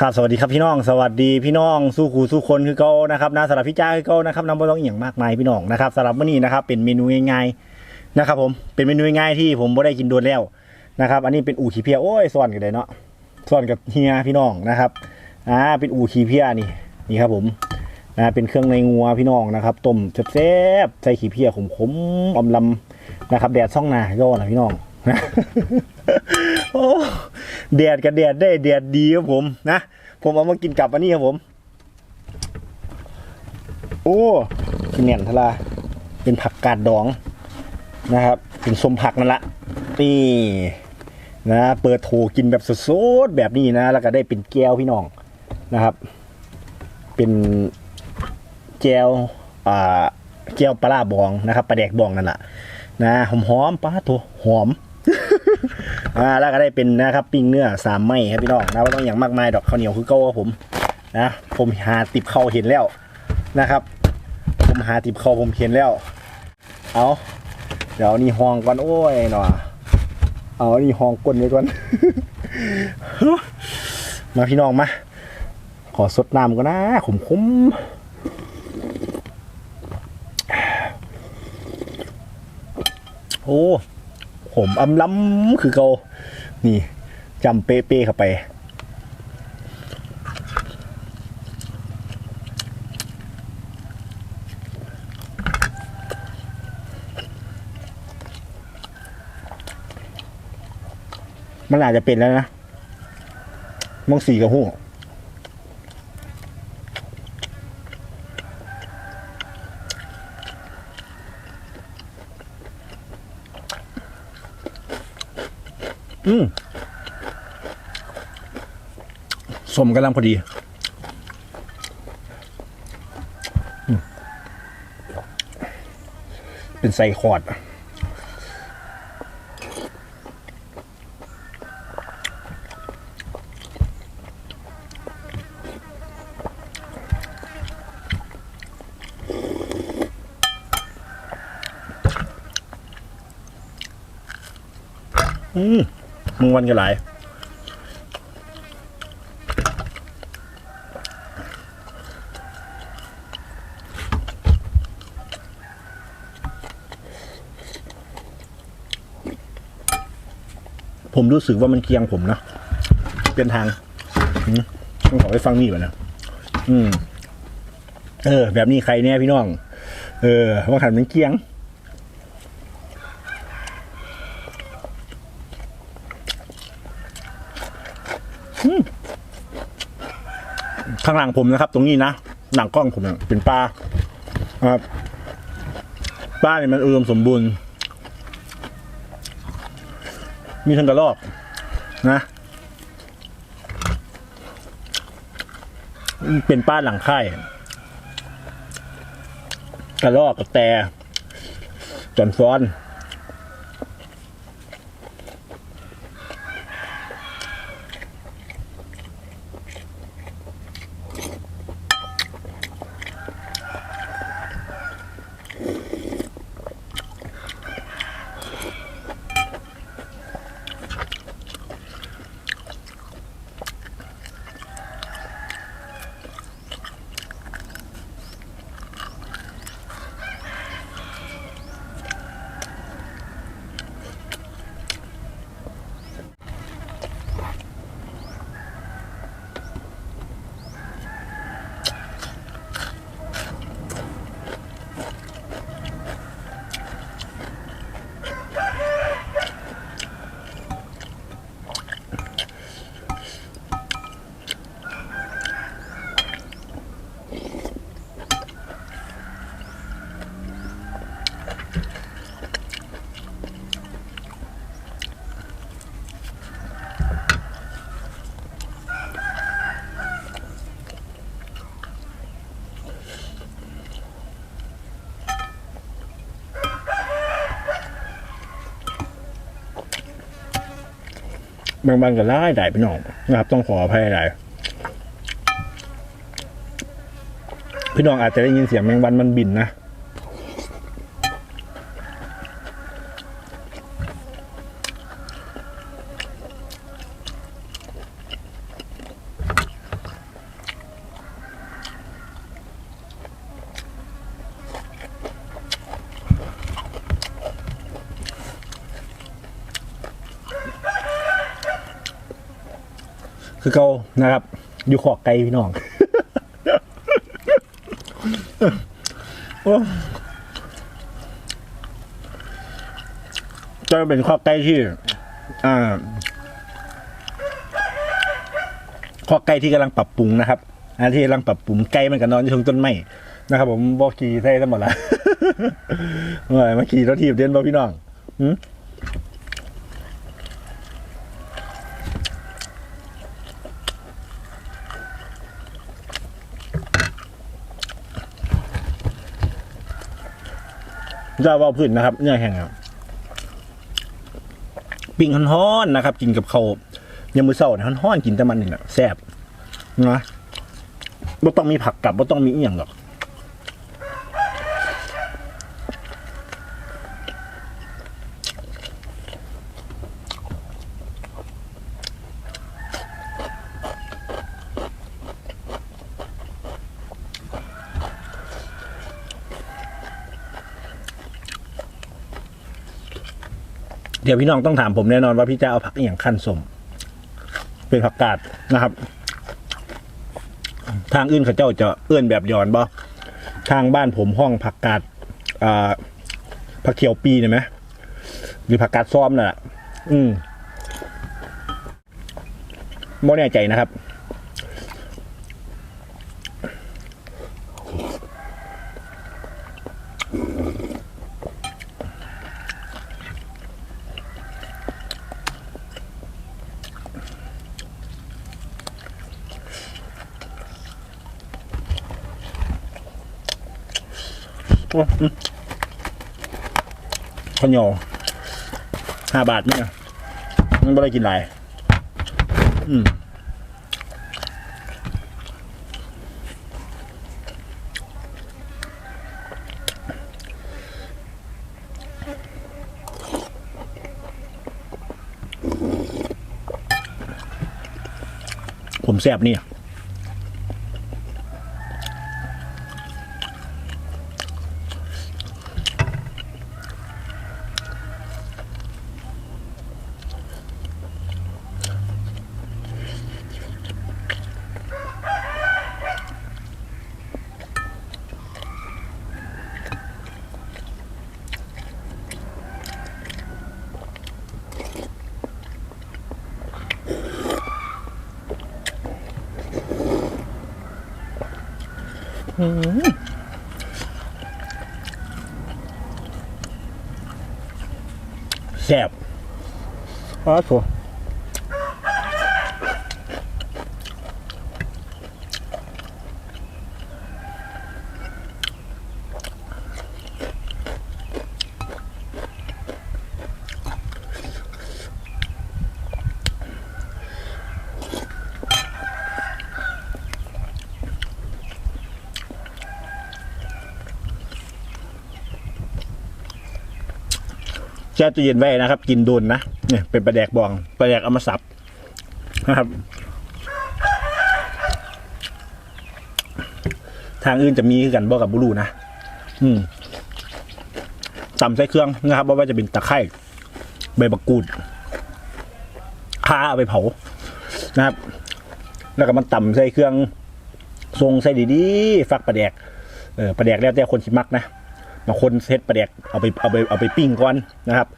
ครับสวัสดีครับพี่น้องสวัสดีพี่น้องสู้ขู่สู้คนคือเกานะครับนะสำหรับพี่จ้าคือเกานะครับน้ำไม่ต้องเอียงมากมายพี่น้องนะครับสำหรับวันนี้นะครับเป็นเมนูง่ายๆนะครับ ผมเป็นเมนูง่ายๆที่ผมไม่ได้กินโดนแล้วนะครับ อันนี้เป็นอู่ขี้เพียโอ้ยซ้อนกันเลยเนาะซ้อนกับเฮียพี่น้องนะครับอ่าเป็นอู่ขี้เพียนี่นี่ครับผมนะเป็นเครื่องในงัวพี่น้องนะครับต้มแซ่บๆใส่ขี้เพียขมๆอมลำนะครับ แดดซ่องนาย่อนะพี่น้อง โอ้แดดกับแดดได้แดดดีครับผมนะผมเอามากินกับอันนี้ครับผม โอ้กินเหนียนทลาเป็นผักกาดดองนะครับ เป็นสมผักนั่นละนี่นะเปิดโถกินแบบสดๆแบบนี้นะ แล้วก็ได้เป็นแก้วพี่น้องนะครับ เป็นแก้วอ่าแก้วปลาบองนะครับปลาแดกบองนั่นแหละนะหอมๆปลาโถหอม อ่าแล้วก็ได้เป็นนะครับปิ้งเนื้อสามไม้ครับพี่น้องนะว่าต้องอย่างมากมายดอกข้าวเหนียวคือเก้าครับผมนะผมหาติบเข้าเห็นแล้วนะครับ ผมหาติบเข้าผมเห็นแล้ว เอาเดี๋ยวนี่ห้องก่อนโอ้ยหนอเอานี่ห้องก้นไว้ก่อนมาพี่น้องมาขอสดน้ำก่อนนะขมขมโอ้ ผมอำล้ำคือเขานี่จำเป๊ะๆเข้าไป มันอาจจะเป็นแล้วนะมองสีกับหูอืม สมกำลังพอดีเป็นไส้คอดอืมมึงวันกันหลาย ผมรู้สึกว่ามันเคียงผมนะเป็นทางต้องขอไปฟังนี่ก่อนนะอืม เออ แบบนี้ใครเนี่ยพี่น้อง เออว่าขันมันเคียง ข้างหลังผมนะครับ ตรงนี้นะหนังกล้องผมเนี่ยเป็นปลาครับปลาเนี่ยมันอุดมสมบูรณ์ มีทั้งกระรอกนะเป็นป้าหลังค่ายกระรอกกระแตจอนซ้อน บางบางก็ร้ายได้พี่น้องนะครับ ต้องขออภัยหลายพี่น้องอาจจะได้ยินเสียงแมงวันมันบินนะ คือเก่านะครับ อยู่ขอกไกลพี่น้องจะเป็นขอกไก่ที่ อ่าขอกไก่ที่กำลังปรับปรุงนะครับอันที่กำลังปรับปรุงไก่มันก็นอนอยู่ตรงต้นไม้นะครับผมบอกขี่ใส่ทั้งหมดละเมื่อมาขี่รถทีบเดินบ่พี่น้อง หืมจะว่าพื้นนะครับเนื้อแห้งครับปิ้งฮ้อนๆนะครับ กินกับข้าวยำมือเศร้าฮ้อนๆกินแต่มันนี่แหละแซ่บนะไม่ต้องมีผักกับไม่ต้องมีอีหยังหรอก เดี๋ยวพี่น้องต้องถามผมแน่นอนว่าพี่จะเอาผักอหย่างขั้นสม เป็นผักกาดนะครับ ทางอื่นเขาเจ้าจะเอื้อนแบบย้อนบ่ทางบ้านผมห้องผักกาดอ่าผักเขียวปีเนี่ยไหมหรือผักกาดซ้อมน่ะ อืมไม่แน่ใจนะครับ ข้าวเหนียวห้าบาทเนี่ยมันไม่ได้กินหลายอืมผมแซ่บนี่ แซ่บอ้าว แช่ตู้เย็นไว้นะครับ กินโดนนะเนี่ยเป็นปลาแดกบองปลาแดกเอามาสับนะครับทางอื่นจะมีกันบอกกับบุรูนะ อืมตำใส่เครื่องนะครับว่าจะเป็นตะไคร้ใบมะกรูดข่าเอาไปเผา นะครับ แล้วก็มันต่ำใส่เครื่องทรงใส่ดีๆ ฟักปลาแดก เออปลาแดกแล้วแต่คนสิมักนะ บางคนเซตปลาแดกเอาไปเอาไปเอาไปปิ้งก่อนนะครับ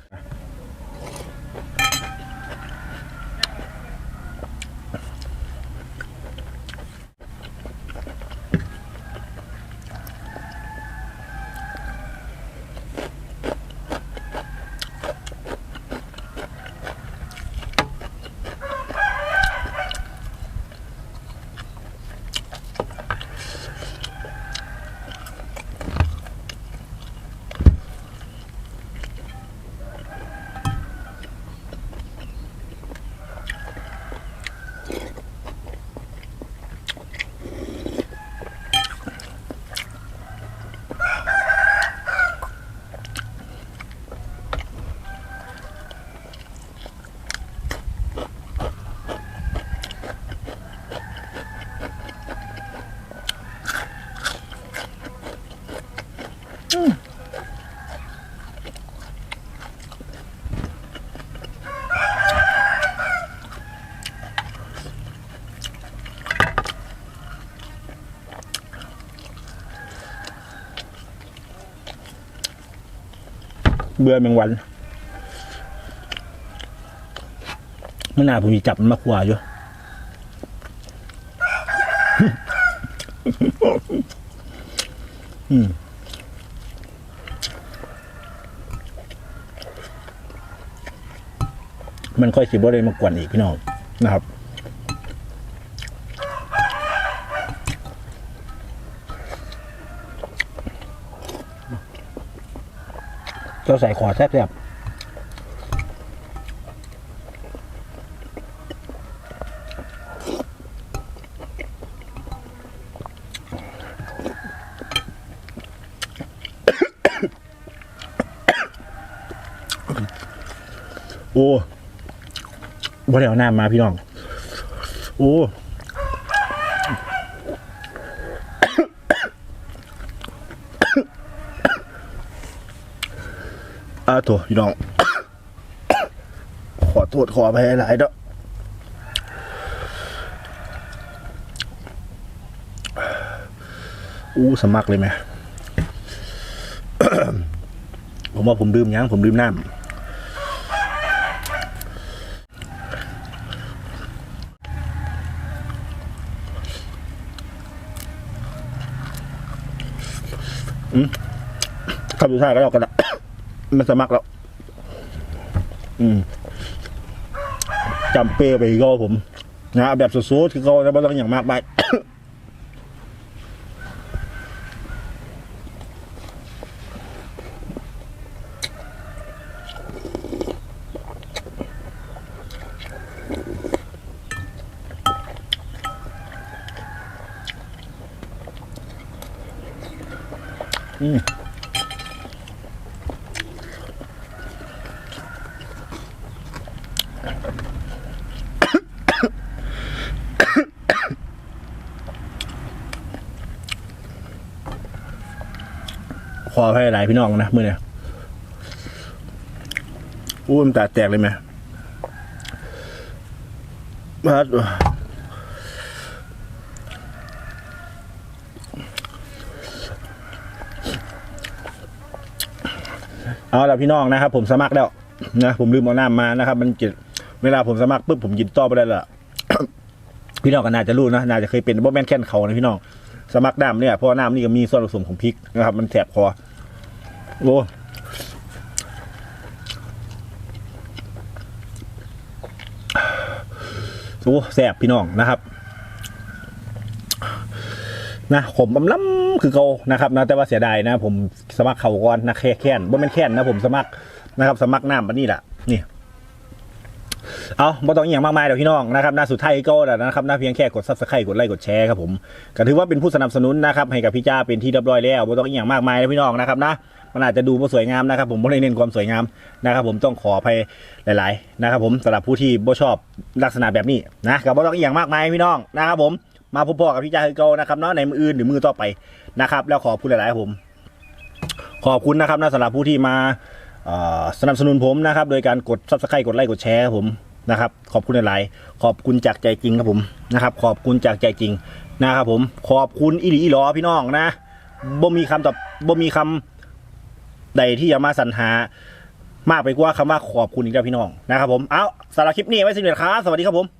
บื่อแมงวันเมื่อหนาผมมีจับมันมาขวาอยู่อืมมันค่อยสิบ่ได้มากวนอีกพี่น้องนะครับ ก็ใส่ขอแซ่บโอ้ว่าเดี๋ยวน้ำมาพี่น้อง โอ้ อาโถพี่น้อง ขอโทษขออภัยหลายเด้ออู้สมักเลยไหมผมว่าผมดื่มยังผมดื่มน้ำอืมคำสุดท้ายก็แล้วกันละ มันสมัครแล้ว อืมจำเป้ไปก็ผม นะแบบสุดๆคือเขาจะไม่ต้องอย่างมากมายอืม อให้หลายพี่น้องนะมือเนี่ยอู้มันตาแตกเลยไหมมาดเอาละพี่น้องนะครับ ผมสมัครแล้วนะผมลืมเอาน้ำมานะครับ มันจิเวลาผมสมัครปุ๊บผมกินต่อไปได้ละพี่น้องก็น่าจะรู้นะน่าจะเคยเป็นบ่แม่นแค่นเขานะพี่น้องสมัครน้ำเนี่ยเพราะว่าน้ำนี่ก็มีส่วนผสมของพริกนะครับ มันแสบคอ โอ้โหแสบพี่น้องนะครับนะผมบำล้ำคือเขานะครับนะแต่ว่าเสียดายนะ ผมสมัครเขาก่อนนะแค่แค่นบ่แม่นแค่นนะผมสมัครนะครับ สมัครน้ำบันนี่แหละนี่เอาบ่ต้องอหย่างมากมายเดี๋ยวพี่น้องนะครับหน้าสุดท้ายก็แล้วนะครับน้าเพียงแค่กดซับสไครต์กดไลค์กดแชร์ครับผมก็ถือว่าเป็นผู้สนับสนุนนะครับให้กับพี่จ้าเป็นที่เรียบร้อยแล้วบ่ต้องอหย่างมากมายนะพี่น้องนะครับนะ มันอาจจะดูบ่สวยงามนะครับผมบ่ได้เน้นความสวยงามนะครับผมต้องขออภัยหลาย ๆ นะครับผมสำหรับผู้ที่บ่ชอบลักษณะแบบนี้นะกับบ่ต้องอหย่างมากมายพี่น้องนะครับผมมาพบๆกับพี่จ้าคือเก่านะครับเนาะในมืออื่นหรือมือต่อไปนะครับ แล้วขอบคุณหลายๆผมขอบคุณนะครับนะสำหรับผู้ที่มาสนับสนุนผมนะครับ โดยการกด subscribe กดไลค์กดแชร์ครับผมนะครับ ขอบคุณหลายๆขอบคุณจากใจจริงครับผมนะครับ ขอบคุณจากใจจริงนะครับผม ขอบคุณอีหลีอีหลอพี่น้องนะบ่มีคำตอบบ่มีคำ ใดที่จะมาสรรหามากไปกว่าคำว่าขอบคุณอีกแล้วพี่น้องนะครับผม เอาสำหรับคลิปนี้ไว้สิเดียวครับ สวัสดีครับผม